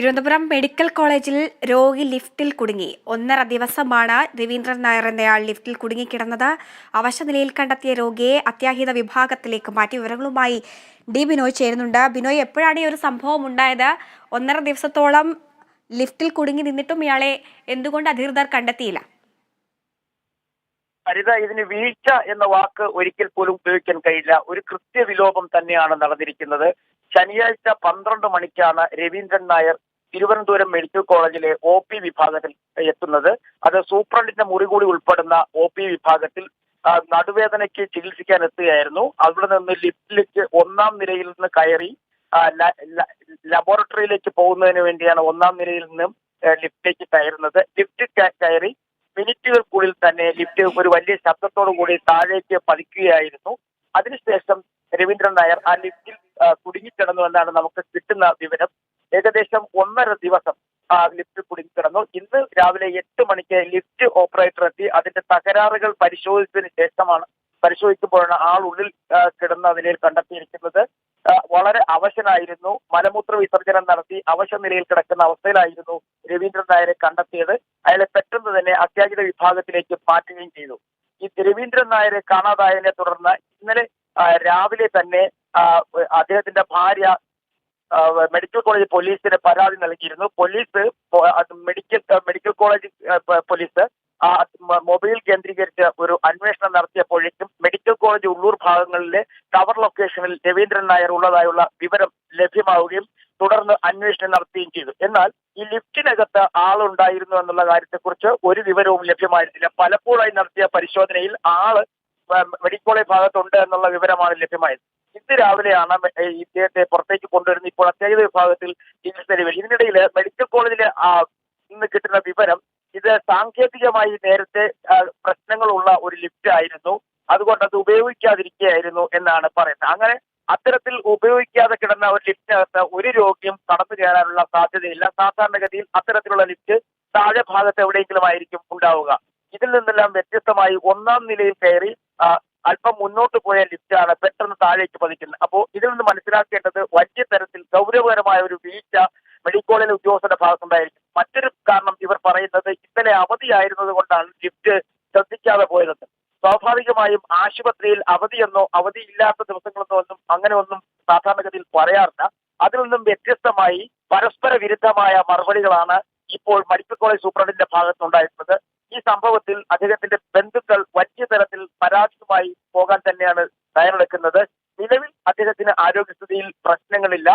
Thiruvananthapuram medical കോളേജിൽ രോഗി ലിഫ്റ്റിൽ കുടുങ്ങി. ഒന്നര ദിവസമാണ് രവീന്ദ്രൻ നായർ എന്നയാൾ ലിഫ്റ്റിൽ കുടുങ്ങിക്കിടന്നത് അവശനിലയിൽ കണ്ടെത്തിയ രോഗിയെ അത്യാഹിത വിഭാഗത്തിലേക്ക് മാറ്റി വിവരങ്ങളുമായി ഡി ബിനോയ് ചേരുന്നുണ്ട്. ബിനോയ് എപ്പോഴാണ് ഈ ഒരു സംഭവം ഉണ്ടായത്? ഒന്നര ദിവസത്തോളം ലിഫ്റ്റിൽ കുടുങ്ങി നിന്നിട്ടും ഇയാളെ എന്തുകൊണ്ട് അധികൃതർ കണ്ടെത്തിയില്ല? ഹരിത ഇതിന് വീഴ്ച എന്ന വാക്ക് ഒരിക്കൽ പോലും ഉപയോഗിക്കാൻ കഴിയില്ല. ഒരു കൃത്യവിലോപം തന്നെയാണ് നടന്നിരിക്കുന്നത്. ശനിയാഴ്ച പന്ത്രണ്ട് മണിക്കാണ് രവീന്ദ്രൻ നായർ തിരുവനന്തപുരം മെഡിക്കൽ കോളേജിലെ ഒ പി വിഭാഗത്തിൽ എത്തുന്നത്. അത് സൂപ്രണ്ടിന്റെ മുറി കൂടി ഉൾപ്പെടുന്ന ഒ പി വിഭാഗത്തിൽ നടുവേദനയ്ക്ക് ചികിത്സിക്കാൻ എത്തുകയായിരുന്നു. അവിടെ നിന്ന് ലിഫ്റ്റിലേക്ക് ഒന്നാം നിരയിൽ നിന്ന് കയറി ലബോറട്ടറിയിലേക്ക് പോകുന്നതിന് വേണ്ടിയാണ് ഒന്നാം നിരയിൽ നിന്നും ലിഫ്റ്റിലേക്ക് കയറുന്നത്. ലിഫ്റ്റ് കയറി മിനിറ്റുകൾക്കുള്ളിൽ തന്നെ ലിഫ്റ്റ് ഒരു വലിയ ശബ്ദത്തോടു കൂടി താഴേക്ക് പതിക്കുകയായിരുന്നു. അതിനുശേഷം രവീന്ദ്രൻ നായർ ആ ലിഫ്റ്റിൽ കുടുങ്ങിക്കിടന്നു എന്നാണ് നമുക്ക് കിട്ടുന്ന വിവരം. ഏകദേശം ഒന്നര ദിവസം ലിഫ്റ്റ് കുടുങ്ങിക്കിടന്നു ഇന്ന് രാവിലെ എട്ട് മണിക്ക് ലിഫ്റ്റ് ഓപ്പറേറ്റർ എത്തി. അതിന്റെ തകരാറുകൾ പരിശോധിച്ചതിന് ശേഷമാണ് പരിശോധിക്കുമ്പോഴാണ് ആൾ ഉള്ളിൽ കിടന്ന നിലയിൽ കണ്ടെത്തിയിരിക്കുന്നത്. വളരെ അവശനായിരുന്നു. മലമൂത്ര വിസർജനം നടത്തി അവശ നിലയിൽ കിടക്കുന്ന അവസ്ഥയിലായിരുന്നു രവീന്ദ്രൻ നായരെ കണ്ടെത്തിയത്. അയാളെ പെട്ടെന്ന് തന്നെ അത്യാഹിത വിഭാഗത്തിലേക്ക് മാറ്റുകയും ചെയ്തു. ഈ രവീന്ദ്രൻ നായരെ കാണാതായതിനെ തുടർന്ന് ഇന്നലെ രാവിലെ തന്നെ അദ്ദേഹത്തിന്റെ ഭാര്യ മെഡിക്കൽ കോളേജ് പോലീസിന് പരാതി നൽകിയിരുന്നു. Police medical medical college police mobile കേന്ദ്രീകരിച്ച് ഒരു അന്വേഷണം നടത്തിയപ്പോഴേക്കും മെഡിക്കൽ കോളേജ് ഉള്ളൂർ ഭാഗങ്ങളിലെ ടവർ ലൊക്കേഷനിൽ രവീന്ദ്രൻ നായർ ഉള്ളതായുള്ള വിവരം ലഭ്യമാവുകയും തുടർന്ന് അന്വേഷണം നടത്തുകയും ചെയ്തു. എന്നാൽ ഈ ലിഫ്റ്റിനകത്ത് ആളുണ്ടായിരുന്നു എന്നുള്ള കാര്യത്തെക്കുറിച്ച് ഒരു വിവരവും ലഭ്യമായിരുന്നില്ല. പലപ്പോഴായി നടത്തിയ പരിശോധനയിൽ ആൾ മെഡിക്കൽ കോളേജ് ഭാഗത്തുണ്ട് എന്നുള്ള വിവരമാണ് ലഭ്യമായത്. ഇന്ന് രാവിലെയാണ് ഇദ്ദേഹത്തെ പുറത്തേക്ക് കൊണ്ടുവരുന്ന ഇപ്പോൾ അത്യാഹിത വിഭാഗത്തിൽ ചികിത്സ നിലവിൽ ഇതിനിടയിൽ മെഡിക്കൽ കോളേജിലെ ഇന്ന് കിട്ടുന്ന വിവരം ഇത് സാങ്കേതികമായി നേരത്തെ പ്രശ്നങ്ങളുള്ള ഒരു ലിഫ്റ്റ് ആയിരുന്നു. അതുകൊണ്ട് അത് ഉപയോഗിക്കാതിരിക്കുകയായിരുന്നു എന്നാണ് പറയുന്നത്. അങ്ങനെ അത്തരത്തിൽ ഉപയോഗിക്കാതെ കിടന്ന ഒരു ലിഫ്റ്റിനകത്ത് ഒരു രോഗിയും കടന്നു കയറാനുള്ള സാധ്യതയില്ല. സാധാരണഗതിയിൽ അത്തരത്തിലുള്ള ലിഫ്റ്റ് താഴെ ഭാഗത്ത് എവിടെയെങ്കിലും ആയിരിക്കും ഉണ്ടാവുക. ഇതിൽ നിന്നെല്ലാം വ്യത്യസ്തമായി ഒന്നാം നിലയിൽ കയറി അല്പം മുന്നോട്ട് പോയ ലിഫ്റ്റാണ് പെട്ടെന്ന് താഴേക്ക് പതിക്കുന്നത്. അപ്പോൾ ഇതിൽ നിന്ന് മനസ്സിലാക്കേണ്ടത് വലിയ തരത്തിൽ ഗൗരവകരമായ ഒരു വീഴ്ച മെഡിക്കൽ കോളേജ് ഉദ്യോഗസ്ഥരുടെ ഭാഗത്തുണ്ടായിരിക്കും മറ്റൊരു കാരണം ഇവർ പറയുന്നത് ഇന്നലെ അവധിയായിരുന്നത് കൊണ്ടാണ് ലിഫ്റ്റ് ശ്രദ്ധിക്കാതെ പോയതെന്ന്. സ്വാഭാവികമായും ആശുപത്രിയിൽ അവധിയെന്നോ അവധിയില്ലാത്ത ദിവസങ്ങളെന്നോ ഒന്നും അങ്ങനെ ഒന്നും സാധാരണഗതിയിൽ പറയാറില്ല. അതിൽ നിന്നും വ്യത്യസ്തമായി പരസ്പര വിരുദ്ധമായ മറുപടികളാണ് ഇപ്പോൾ മെഡിക്കൽ കോളേജ് സൂപ്രണ്ടിന്റെ ഭാഗത്തുണ്ടായിരുന്നത് സംഭവത്തിൽ അദ്ദേഹത്തിന്റെ ബന്ധുക്കൾ വലിയ തരത്തിൽ പരാതിയുമായി പോകാൻ തന്നെയാണ് തയ്യാറെടുക്കുന്നത്. നിലവിൽ അദ്ദേഹത്തിന് ആരോഗ്യസ്ഥിതിയിൽ പ്രശ്നങ്ങളില്ല.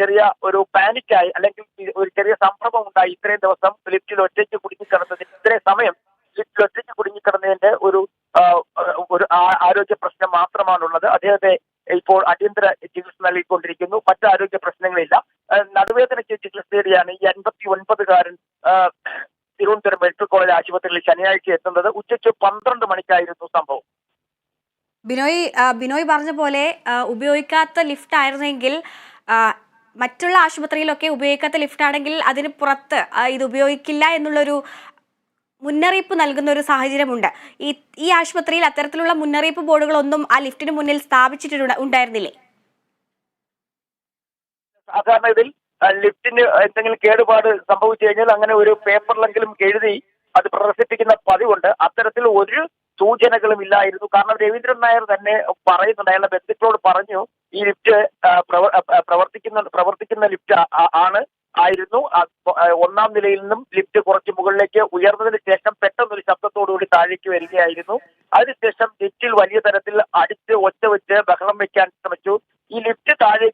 ചെറിയ ഒരു പാനിക്കായി അല്ലെങ്കിൽ ഒരു ചെറിയ സംഭവം ഉണ്ടായി. ഇത്രയും ദിവസം ലിഫ്റ്റിൽ ഒറ്റയ്ക്ക് കുടുങ്ങിക്കിടന്നതിന് ഇത്രയും സമയം ലിഫ്റ്റിൽ ഒറ്റയ്ക്ക് കുടുങ്ങിക്കിടന്നതിന്റെ ഒരു ഒരു ആരോഗ്യ പ്രശ്നം മാത്രമാണുള്ളത്. അദ്ദേഹത്തെ ഇപ്പോൾ അടിയന്തര ചികിത്സ നൽകിക്കൊണ്ടിരിക്കുന്നു. മറ്റ് ആരോഗ്യ പ്രശ്നങ്ങളില്ല. നടുവേദനയ്ക്ക് ചികിത്സ തേടിയാണ് ഈ അൻപത്തി ഒൻപതുകാരൻ തിരുവനന്തപുരം മെഡിക്കൽ കോളേജ് ആശുപത്രിയിൽ ശനിയാഴ്ച എത്തുന്നത് ഉച്ചയ്ക്ക് പന്ത്രണ്ട് മണിക്കായിരുന്നു സംഭവം. ബിനോയ് ബിനോയ് പറഞ്ഞ പോലെ ഉപയോഗിക്കാത്ത ലിഫ്റ്റ് ആയിരുന്നെങ്കിൽ മറ്റുള്ള ആശുപത്രിയിലൊക്കെ ഉപയോഗിക്കാത്ത ലിഫ്റ്റ് ആണെങ്കിൽ അതിന് പുറത്ത് ഇത് ഉപയോഗിക്കില്ല എന്നുള്ളൊരു മുന്നറിയിപ്പ് നൽകുന്ന ഒരു സാഹചര്യമുണ്ട്. ഈ ഈ ആശുപത്രിയിൽ അത്തരത്തിലുള്ള മുന്നറിയിപ്പ് ബോർഡുകളൊന്നും ആ ലിഫ്റ്റിന് മുന്നിൽ സ്ഥാപിച്ചിട്ടുണ്ട് ഉണ്ടായിരുന്നില്ലേ? സാധാരണ ഇതിൽ ലിഫ്റ്റിന് എന്തെങ്കിലും കേടുപാട് സംഭവിച്ചു കഴിഞ്ഞാൽ അങ്ങനെ ഒരു പേപ്പറിലെങ്കിലും എഴുതി അത് പ്രദർശിപ്പിക്കുന്ന പതിവുണ്ട്. അത്തരത്തിൽ ഒരു സൂചനകളും ഇല്ലായിരുന്നു. കാരണം രവീന്ദ്രൻ നായർ തന്നെ പറയുന്നുണ്ട്. അയാളുടെ ബന്ധുക്കളോട് പറഞ്ഞു ഈ ലിഫ്റ്റ് പ്രവർത്തിക്കുന്ന പ്രവർത്തിക്കുന്ന ലിഫ്റ്റ് ആണ് ആയിരുന്നു. ഒന്നാം നിലയിൽ നിന്നും ലിഫ്റ്റ് കുറച്ച് മുകളിലേക്ക് ഉയർന്നതിന് ശേഷം പെട്ടെന്ന് ഒരു ശബ്ദത്തോടുകൂടി താഴേക്ക് വരികയായിരുന്നു. അതിനുശേഷം ലിഫ്റ്റിൽ വലിയ തരത്തിൽ അടിച്ച് ഒച്ച വെച്ച് ബഹളം വെക്കാൻ ശ്രമിച്ചു.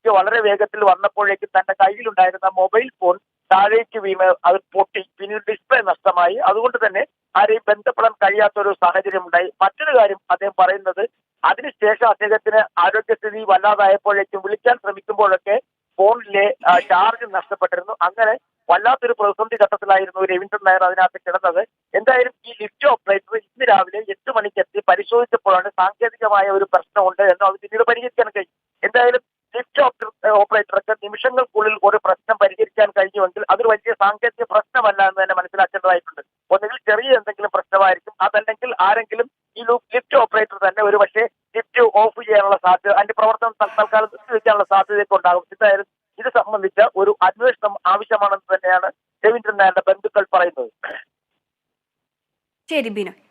ഈ വളരെ വേഗത്തിൽ വന്നപ്പോഴേക്കും തന്റെ കയ്യിലുണ്ടായിരുന്ന മൊബൈൽ ഫോൺ താഴേക്ക് വീണ് അത് പൊട്ടി പിന്നീട് ഡിസ്പ്ലേ നഷ്ടമായി. അതുകൊണ്ട് തന്നെ ആരെയും ബന്ധപ്പെടാൻ കഴിയാത്ത ഒരു സാഹചര്യം ഉണ്ടായി. മറ്റൊരു കാര്യം അദ്ദേഹം പറയുന്നത് അതിനുശേഷം അദ്ദേഹത്തിന് ആരോഗ്യസ്ഥിതി വല്ലാതായപ്പോഴേക്കും വിളിക്കാൻ ശ്രമിക്കുമ്പോഴൊക്കെ ഫോണിലെ ചാർജ് നഷ്ടപ്പെട്ടിരുന്നു. അങ്ങനെ വല്ലാത്തൊരു പ്രതിസന്ധി ഘട്ടത്തിലായിരുന്നു രവീന്ദ്രൻ നായർ അതിനകത്ത് കിടന്നത്. എന്തായാലും ഈ ലിഫ്റ്റ് ഓപ്പറേറ്റർ ഇന്ന് രാവിലെ എട്ട് മണിക്ക് എത്തി പരിശോധിച്ചപ്പോഴാണ് സാങ്കേതികമായ ഒരു പ്രശ്നമുണ്ട് എന്ന് അത് പിന്നീട് പരിഹരിക്കാൻ കഴിയും. എന്തായാലും ഓപ്പറേറ്റർക്ക് നിമിഷങ്ങൾക്കുള്ളിൽ ഒരു പ്രശ്നം പരിഹരിക്കാൻ കഴിഞ്ഞുവെങ്കിൽ അതൊരു വലിയ സാങ്കേതിക പ്രശ്നമല്ല എന്ന് തന്നെ മനസ്സിലാക്കേണ്ടതായിട്ടുണ്ട്. ഒന്നുകിൽ ചെറിയ എന്തെങ്കിലും പ്രശ്നമായിരിക്കും. അതല്ലെങ്കിൽ ആരെങ്കിലും ഈ ലിഫ്റ്റ് ഓപ്പറേറ്റർ തന്നെ ഒരു പക്ഷേ ലിഫ്റ്റ് ഓഫ് ചെയ്യാനുള്ള സാധ്യത അതിന്റെ പ്രവർത്തനം തൽക്കാലം നിർത്തിവെക്കാനുള്ള സാധ്യതയൊക്കെ ഉണ്ടാകും. എന്തായാലും ഇത് സംബന്ധിച്ച ഒരു അന്വേഷണം ആവശ്യമാണെന്ന് തന്നെയാണ് രവീന്ദ്രൻ നായരുടെ ബന്ധുക്കൾ പറയുന്നത്. ശരി ബിനോയ്